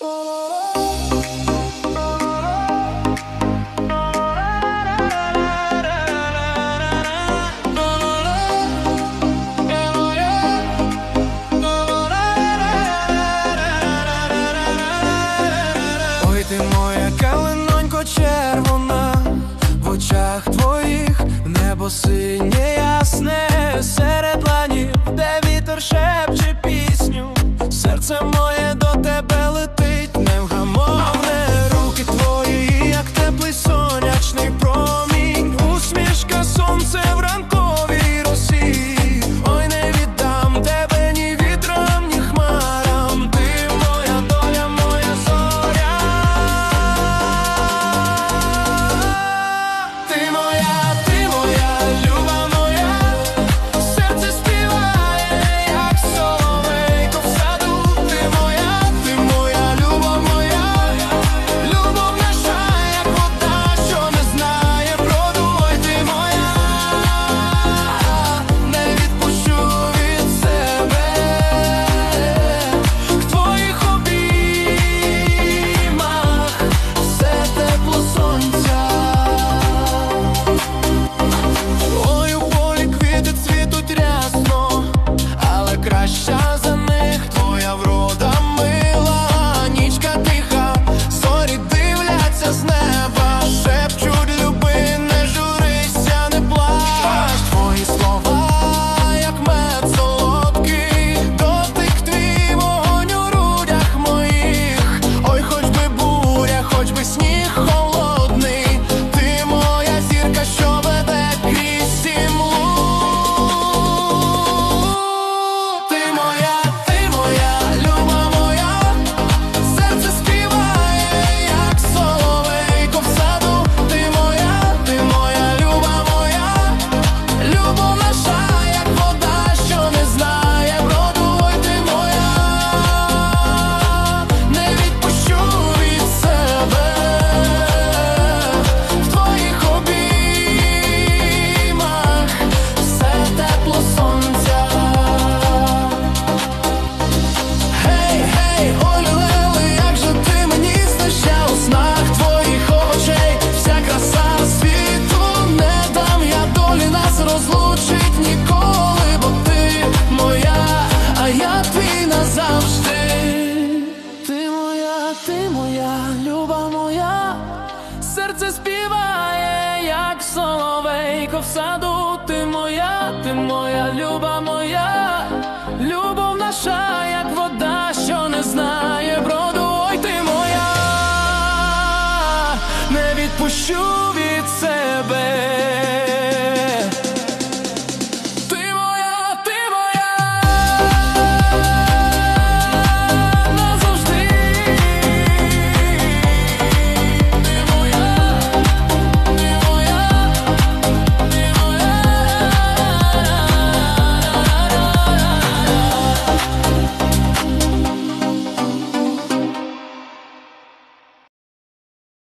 Música моя, люба моя, серце співає, як соловейко в саду, ти моя, ти моя, люба моя, любов наша, як вода, що не знає, броду, ой ти моя, не відпущу.